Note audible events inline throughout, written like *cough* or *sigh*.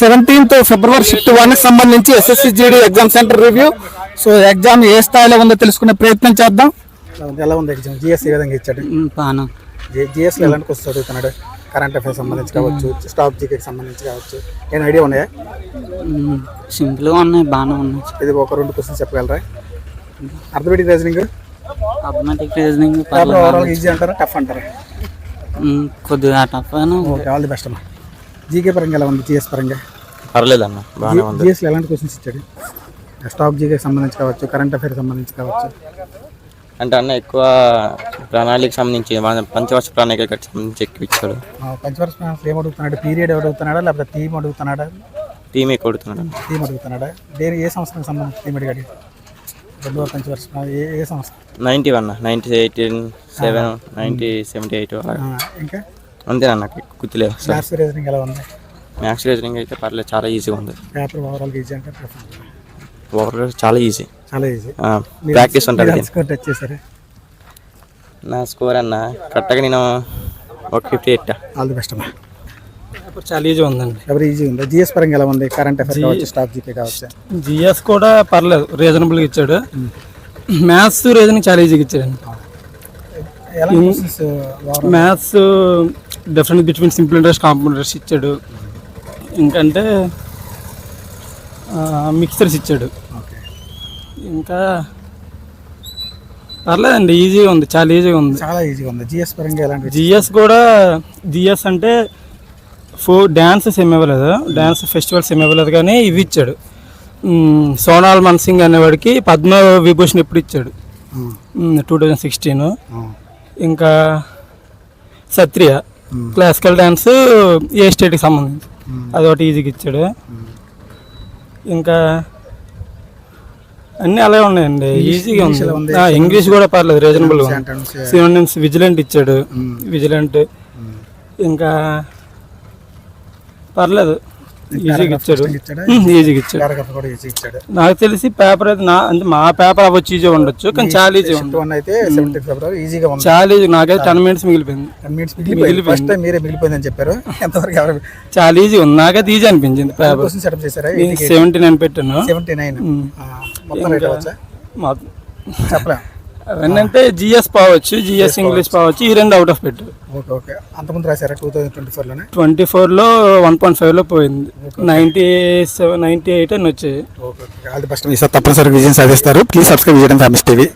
Seventeenth February shift one సంబంధించి SSC GD exam centre review so exam ఏ స్థాయిలో ఉందో తెలుసుకునే ప్రయత్నం చేద్దాం. ఎలా ఉంది ఎగ్జామ్ జిఎస్ ఏ విధంగా ఇచ్చాడు? జిఎస్లో ఎలాంటి క్వశ్చన్ చదువుతున్నాడు? కరెంట్ అఫైర్స్ సంబంధించి కావచ్చు స్టాక్ జీకేకి సంబంధించి కావచ్చు ఏమైనా ఐడియా ఉన్నాయా? సింపుల్గా ఉన్నాయి బాగానే ఉన్నాయి. ఇది ఒక రెండు క్వశ్చన్స్ చెప్పగలరా? Arithmetic reasoning arithmetic reasoning easy అంటారా? టఫ్ అంటారా? కొద్దిగా టఫ్ అని ఓకే ఆల్ ది బెస్ట్ అమ్మా. జీకే పరంగా ఎలా ఉంది? జిఎస్ పరంగా? పర్లేదన్న బాగానే ఉంది. జిఎస్లో ఎలాంటి క్వశ్చన్స్ ఇచ్చాడు స్టాక్ జీకేకి సంబంధించి కావచ్చు కరెంట్ అఫైర్స్ సంబంధించి కావచ్చు. అంటే అన్న ఎక్కువ ప్రణాళిక సంబంధించి పంచవర్ష ప్రణాళికకి సంబంధించి ఎక్కువ ఇచ్చాడు. పంచవర్ష ప్లాన్స్ ఏం అడుగుతున్నాడు? పీరియడ్ అడుగుతున్నాడా? లేకపోతే థీమ్ అడుగుతున్నాడా? టీం ఎక్కువ కొడుతున్నాడు థీమ్ అడుగుతున్నాడా? దేని ఏ సంవత్సరానికి సంబంధించి థీమ్ అడిగాడు? రెండవ పంచవర్ష ఏ ఏ సంవత్సరం? Ninety one ninety eighteen seven ninety seventy eight ఇంకా? అంతేనా నాకు గుర్తులేదు సార్ మ్యాథ్స్ రీజనింగ్ ఎలా ఉంది? మ్యాథ్స్ రీజనింగ్ అయితే పర్లేదు చాలా ఈజీగా ఉంది. పేపర్ ఓవరాల్ ఈజీ అంటే? ఓవరాల్ చాలా ఈజీ చాలా ఈజీ ప్రాక్టీస్ ఉంటుంది. స్కోర్ టచ్ చేశారు? నా స్కోర్ అన్న కరెక్ట్గా నేను ఒక fifty eight all the best అమ్మా. చాలా ఈజీ ఉందండి. ఎవరు ఈజీ ఉందా? జిఎస్ పరంగా ఎలా ఉంది? కరెంట్ అఫైర్ కావచ్చు స్టాక్ జీకే కావచ్చు. జిఎస్ కూడా పర్లేదు రీజనబుల్గా ఇచ్చాడు. మ్యాథ్స్ రీజనింగ్ చాలా ఈజీగా ఇచ్చాడండి. Maths different between simple interest compound interest ఇచ్చాడు. ఇంకంటే మిక్సర్స్ ఇచ్చాడు. ఇంకా పర్లేదండి ఈజీగా ఉంది చాలా ఈజీగా ఉంది. చాలా ఈజీగా ఉంది. జిఎస్ పరంగా ఎలాంటి జిఎస్ కూడా జిఎస్ అంటే ఫోర్ డ్యాన్సెస్ ఏమి ఇవ్వలేదు. డ్యాన్స్ ఫెస్టివల్స్ ఏమి ఇవ్వలేదు కానీ ఇవి ఇచ్చాడు. సోనాల్ మన్సింగ్ అనేవాడికి పద్మ విభూషణ్ ఎప్పుడు ఇచ్చాడు. టూ థౌజండ్ సిక్స్టీన్ ఇంకా సత్రియ. క్లాసికల్ డ్యాన్స్ ఏ స్టేట్కి సంబంధించి. అదొకటి ఈజీగా ఇచ్చాడు. ఇంకా అన్నీ అలాగే ఉన్నాయండి. ఈజీగా ఉంది. ఇంగ్లీష్ కూడా పర్లేదు సెంటెన్స్ సినోనిమ్స్ విజిలెంట్ ఇచ్చాడు. విజిలెంట్ ఇంకా పర్లేదు. ఈజీగా ఇచ్చాడు. ఈజీగా ఇచ్చాడు. నాకు తెలిసి పేపర్ అయితే నా అంటే మా పేపర్ అవ్వచ్చు ఈజీ ఉండొచ్చు కానీ చాలా ఈజీ అయితే ఈజీగా చాలా ఈజీ నాకైతే టెన్ మినిట్స్ మిగిలిపోయింది. టెన్ మినిట్స్ మిగిలిపోయింది. ఫస్ట్ టైం మీరే మిగిలిపోయిందని చెప్పారు. *laughs* ఎంతవరకు ఎవరు చాలా ఈజీ ఉంది. నాకైతే ఈజీ అనిపించింది పేపర్ సెటప్ చేశారా? సెవెంటీ నైన్ పెట్టాను. సెవెంటీ నైన్ మొత్తం చెప్పలేం. అవన్నీ అంటే జిఎస్ పావచ్చు జిఎస్ ఇంగ్లీష్ పావచ్చు. ఈ రెండు అవుట్ ఆఫ్ పెట్టు ఓకే ఓకే. అంతకుముందు రాశారా టూ థౌజండ్ ట్వంటీ ఫోర్లోనే ట్వంటీ ఫోర్లో వన్ పాయింట్ ఫైవ్లో పోయింది. నైంటీ సెవెన్ నైంటీ ఎయిట్ అని వచ్చాయి. Okay okay. All the best. ఈసారి తప్పనిసరిగా విజయం సాధిస్తారు. ప్లీజ్ సబ్స్క్రైబ్ చేయడం ఫేమస్ టీవీ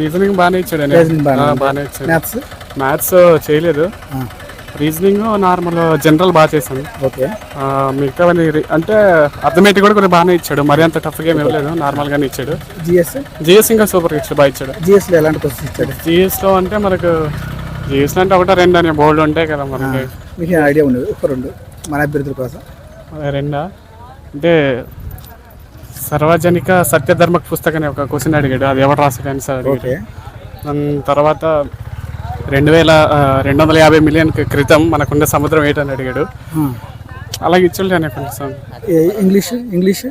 రీజనింగ్ బాగానే ఇచ్చాడు. బాగానే ఇచ్చాడు. మ్యాథ్స్ మ్యాథ్స్ చేయలేదు. రీజనింగ్ నార్మల్ జనరల్ బాగా చేశాను. ఓకే మిగతావన్నీ రి- అంటే అర్థమేటిక్ కూడా కొంచెం బాగానే ఇచ్చాడు. మరి అంత టఫ్గా ఏమి ఇవ్వలేదు నార్మల్గానే ఇచ్చాడు. జిఎస్ జిఎస్ ఇంకా సూపర్గా ఇచ్చాడు బాగా ఇచ్చాడు. జిఎస్లో ఎలాంటి క్వశ్చన్స్ ఇచ్చాడు? జిఎస్లో అంటే మనకు జిఎస్లో అంటే ఒకటో రెండు అని బోర్డు ఉంటాయి కదా మనకి. మీకు ఐడియా ఉండదు ఒక రెండు. మన అభ్యర్థుల కోసం. రెండా? అంటే సార్వజనిక సత్యధర్మక పుస్తకం అనే ఒక క్వశ్చన్ అడిగాడు. అది ఎవరు సార్ అడిగాడు. ఓకే దాని తర్వాత రెండు వేల రెండు వందల యాభై మిలియన్ క్రితం మనకున్న సముద్రం ఏంటని అడిగాడు. అలాగే ఇచ్చిండే అనే కొంచెం ఏ- ఇంగ్లీష్ ఇంగ్లీష్?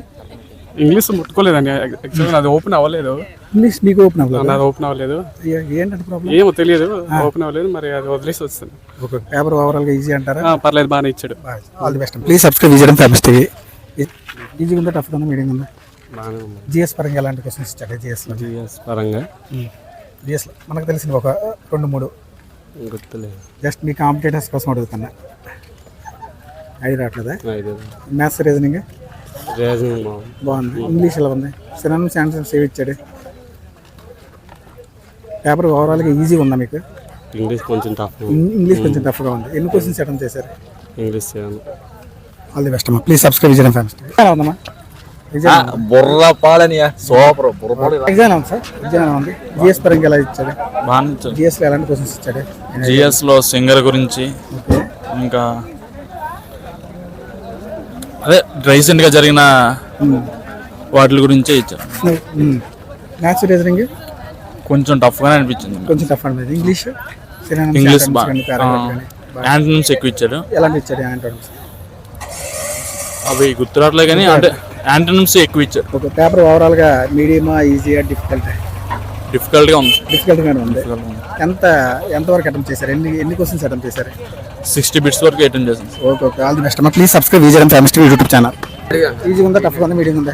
ఇంగ్లీష్ ముట్టుకోలేదండి. యాక్చువల్గా అది ఓపెన్ అవ్వలేదు. ఇంగ్లీష్ మీకు ఓపెన్ అవ్వలేదు? నాది ఓపెన్ అవ్వలేదు. ఏంటంటే ప్రాబ్లం ఏమో తెలియదు. ఓపెన్ అవ్వలేదు మరి అది వదిలేసి వస్తుంది ఓకే. పేపర్ ఓవరాల్గా ఈజీ అంటారా? ఆ, పర్లేదు బాగానే ఇచ్చాడు. All the best. Please subscribe చేయడం ఫేమస్ టీవీ ఈజీగా ఉందా టఫ్ ఉందా మీడియం ఉందా? జిఎస్ పరంగా ఎలాంటి క్వశ్చన్స్ ఇచ్చాడు జిఎస్లో? జిఎస్ పరంగా? జిఎస్లో మనకు తెలిసిన ఒక రెండు మూడు. గుర్తులేదు. జస్ట్ మీ కాంపిటేటర్స్ కోసం అడుగుతున్నా. ఐడి రావట్లేదా? ఐదు. మ్యాథ్స్ రీజనింగ్ రీజనింగ్ బాగుంది. ఇంగ్లీష్ ఎలా ఉంది? సినానిమ్స్ ఆన్సర్స్ ఏవి ఇచ్చాడు? పేపర్ ఓవరాల్గా ఈజీగా ఉందా మీకు? ఇంగ్లీష్ కొంచెం టఫ్ ఇంగ్లీష్ కొంచెం టఫ్గా ఉంది. ఎన్ని క్వశ్చన్స్ అటెంప్ట్ చేశారు? ఇంగ్లీష్ ఆల్ ది బెస్ట్ అమ్మా. ప్లీజ్ సబ్స్క్రైబ్ చేయడం ఫేమస్ ఎలా ఉందమ్మా బుర్ర సూపర్ బుర్ర ఎగ్జామ్ సార్. ఎగ్జామ్ ఎలా ఉంది? జిఎస్ పరంగా ఎలా ఇచ్చాడు బాగా జిఎస్లో ఎలాంటి క్వశ్చన్స్ ఇచ్చాడు సింగర్ గురించి ఇంకా అదే రీసెంట్గా జరిగిన వాటి గురించే ఇచ్చారు. మ్యాథ్స్ రీజనింగ్ కొంచెం టఫ్గానే అనిపించింది కొంచెం టఫ్ అనిపించింది. English English. యాంటనమ్స్ ఎక్కువ ఇచ్చాడు ఎలాంటి ఇచ్చాడు యాంటోనమ్స్ అవి గుర్తురాట్లే కానీ అంటే యాంటనమ్స్ ఎక్కువ ఇచ్చారు. ఒక పేపర్ ఓవరాల్గా మీడియమా ఈజీగా డిఫికల్ట్ డిఫికల్ట్గా ఉంది. డిఫికల్ట్గానే ఉంది. ఎంత ఎంతవరకు అటెంప్ట్ చేశారు? ఎన్ని ఎన్ని క్వశ్చన్స్ అటెంప్ట్ చేశారు? సిక్స్టీ బిట్స్ వరకు అటెండ్ చేశాను. Okay okay all the best అమ్మా ప్లీజ్ సబ్స్క్రైబ్ విజయం famous TV YouTube channel easy ఉందా? టఫ్గా ఉందా? మీడియం ఉందా?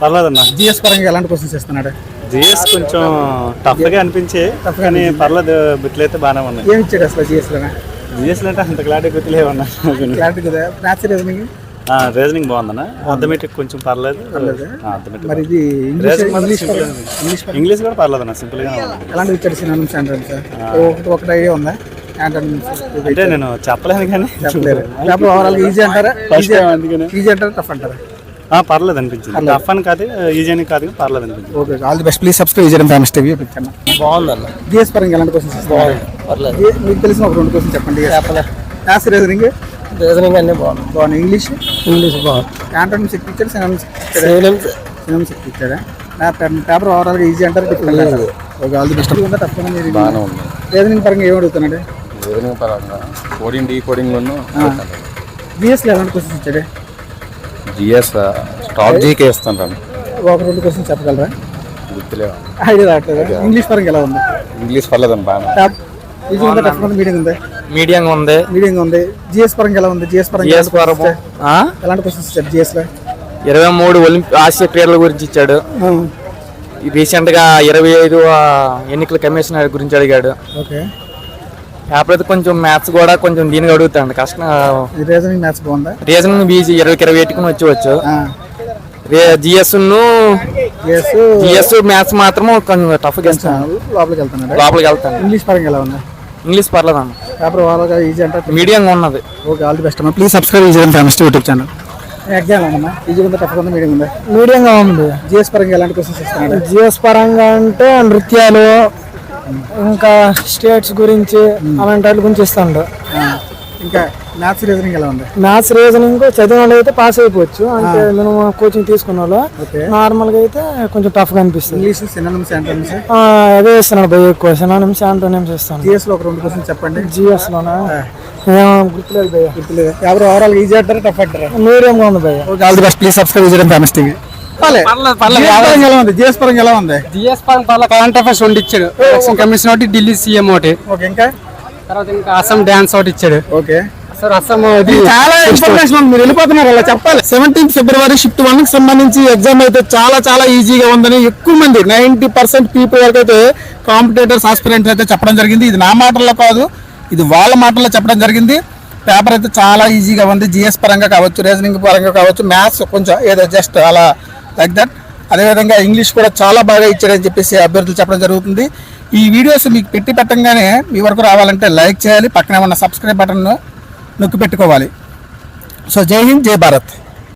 పర్లేదన్న. జిఎస్ పరంగా ఎలాంటి క్వశ్చన్స్ ఇస్తున్నాడు జిఎస్ కొంచెం టఫ్గా అనిపించే కానీ పర్లేదు. బిట్లు అయితే బాగానే ఉన్నాయి. ఏమి ఇచ్చాడు అసలు జిఎస్లోనే జిఎస్ అంటే అంత క్లారిటీ గుర్తులేవన్నా. క్లారిటీ కదా మ్యాథ్స్ రీజనింగ్ రీజనింగ్ బాగుందన్న. అథమెటిక్ కొంచెం పర్లేదు. మరి ఇది ఇంగ్లీష్ ఇంగ్లీష్ కూడా పర్లేదన్న సింపుల్గా ఎలాంటి ఇచ్చాడు ఒకటి ఉందా? అంటే నేను చెప్పలేను కానీ ఓవరాల్ ఈజీ అంటారా? అంటారా? టఫ్ అంటారా? ఆ, పర్లేదు అనిపించింది. టఫ్ అని కాదు ఈజీ అని కాదు పర్లేదు అనిపించింది. Okay all the best please subscribe విజయం ఫేమస్ టీవీ ఛానల్ బాగుందన్న. జిఎస్ పరంగా ఎలాంటి క్వశ్చన్స్ ఏ- మీకు తెలిసిన ఒక రెండు క్వశ్చన్స్ చెప్పండి. Maths reasoning. రీజనింగ్ అన్నీ బాగుంది. బాగుంది ఇంగ్లీష్ ఇంగ్లీష్ బాగుంది ఆంటోనిమ్స్ ఎక్కువ ఇచ్చాడు సినానిమ్స్ సినానిమ్స్ ఎక్కువ ఇచ్చాడా పేపర్ ఓవరాల్గా ఈజీ అంటారు డిఫికల్ట్ అంటారు. ఓకే ఆల్ ది బెస్ట్ ఉందా తప్ప బాగానే ఉంది. రీజనింగ్ పరంగా ఏం అడుగుతున్నాడు? ఏదైనా పరంగా కోడింగ్ డీ కోడింగ్లోను జిఎస్లో ఎలాంటి క్వశ్చన్స్ ఇచ్చాడు? జిఎస్ టాప్ జీకే ఇస్తాను ఒక రెండు క్వశ్చన్స్ చెప్పగలరా? గుర్తులేవు? ఐడియా రావట్లేదు? ఇంగ్లీష్ పరంగా ఎలా ఉంది? ఇంగ్లీష్ పర్లేదండి బాగా టాప్ ఈజీ ఉందా? టఫ్ మీడియం ఉంది? మీడియం ఉంది. మీడియం ఉంది. జిఎస్ పరంగా ఎలా ఉంది? జిఎస్ పరంగా జిఎస్ ఇచ్చాడు? ఎలాంటి క్వశ్చన్స్ ఇచ్చాడు జిఎస్లో? ఇరవై మూడు ఒలింపి ఆసియా క్రీడల గురించి ఇచ్చాడు. రీసెంట్గా ఇరవై ఐదు ఎన్నికల కమిషన్ గురించి అడిగాడు. ఓకే. అయితే కొంచెం మ్యాథ్స్ కూడా కొంచెం దీనిగా అడుగుతాడు. కష్టం ఈ రీజనింగ్ మ్యాథ్స్ బాగుందా? రీజనింగ్ బీజీ ఇరవైకి ఇరవై ఎట్టుకుని వచ్చవచ్చు జిఎస్ జిఎస్ జిఎస్ మ్యాథ్స్ మాత్రం కొంచెం టఫ్గా లోపలికి వెళ్తున్నాడు. లోపలికి వెళ్తాను ఇంగ్లీష్ పరంగా ఎలా ఉంది? ఇంగ్లీష్ పర్లేదు అన్న పేపర్ ఓవరాల్గా ఈజీ అంటే మీడియంగా ఉన్నది. ఓకే ఆల్ ది బెస్ట్ అమ్మా. ప్లీజ్ సబ్స్క్రైబ్ విజయం ఫేమస్ యూట్యూబ్ ఛానల్ ఎగ్జామ్ ఉందమ్మా ఈజీ ఉందా టఫ్ ఉందా మీడియం ఉందా? మీడియంగా ఉంది. జిఎస్ పరంగా ఎలాంటి క్వశ్చన్స్ ఇస్తున్నాడు జిఎస్ పరంగా అంటే నృత్యాలు ఇంకా స్టేట్స్ గురించి అలాంటి వాటి గురించి ఇస్తాడు ఇంకా మ్యాథ్స్ రీజనింగ్ ఎలా ఉంది? మ్యాథ్స్ రీజనింగ్ చదివిన వాళ్ళు అయితే పాస్ అయిపోవచ్చు. అంటే మినిమం కోచింగ్ తీసుకున్న వాళ్ళు నార్మల్గా అయితే కొంచెం టఫ్గా అనిపిస్తుంది. ఇంగ్లీష్ సినానిమ్స్ యాంటోనిమ్స్ ఆ, అదే ఇస్తున్నాడు భయ ఎక్కువ. సినానిమ్స్ యాంటోనిమ్స్ ఇస్తాను జిఎస్లో ఒక రెండు క్వశ్చన్స్ చెప్పండి. జిఎస్ లోనా? ఏం గుర్తులేదు భయ్య. గుర్తులేదు? ఎవరు ఓవరాల్ ఈజీ అంటారా టఫ్ అంటారా ఉంది భయ్య. Okay all the best please subscribe విజయం ఫేమస్ టీవీ జిఎస్ పరంగా ఎలా ఉంది? జిఎస్ పరంగా ఎలా ఉంది? జిఎస్ పరంగా పర్ల కరెంట్ అఫైర్స్ ఒకటి ఇచ్చాడు. ఎలక్షన్ కమిషన్ ఒకటి ఢిల్లీ సీఎం ఒకటి. ఓకే ఇంకా? తర్వాత ఇంకా అస్సాం డాన్స్ ఒకటి ఇచ్చాడు. ఓకే సార్ అస్సాం చాలా ఇన్ఫర్మేషన్ మీరు వెళ్ళిపోతున్నారు అలా చెప్పాలి. సెవెంటీన్త్ ఫిబ్రవరి షిఫ్ట్ వన్కి సంబంధించి ఎగ్జామ్ అయితే చాలా చాలా ఈజీగా ఉందని ఎక్కువ మంది నైన్టీ పర్సెంట్ పీపుల్ వరకు అయితే కాంపిటేటర్స్ ఆస్పిరెంట్స్ అయితే చెప్పడం జరిగింది. ఇది నా మాటల్లో కాదు ఇది వాళ్ళ మాటల్లో చెప్పడం జరిగింది. పేపర్ అయితే చాలా ఈజీగా ఉంది. జిఎస్ పరంగా కావచ్చు రీజనింగ్ పరంగా కావచ్చు మ్యాథ్స్ కొంచెం ఏదో జస్ట్ అలా లైక్ దట్ అదేవిధంగా ఇంగ్లీష్ కూడా చాలా బాగా ఇచ్చారని చెప్పేసి అభ్యర్థులు చెప్పడం జరుగుతుంది. ఈ వీడియోస్ మీకు పెట్టి పెట్టంగానే మీ వరకు రావాలంటే లైక్ చేయాలి. పక్కనే ఉన్న సబ్స్క్రైబ్ బటన్ నొక్కి పెట్టుకోవాలి. సో జై హింద్ జై భారత్.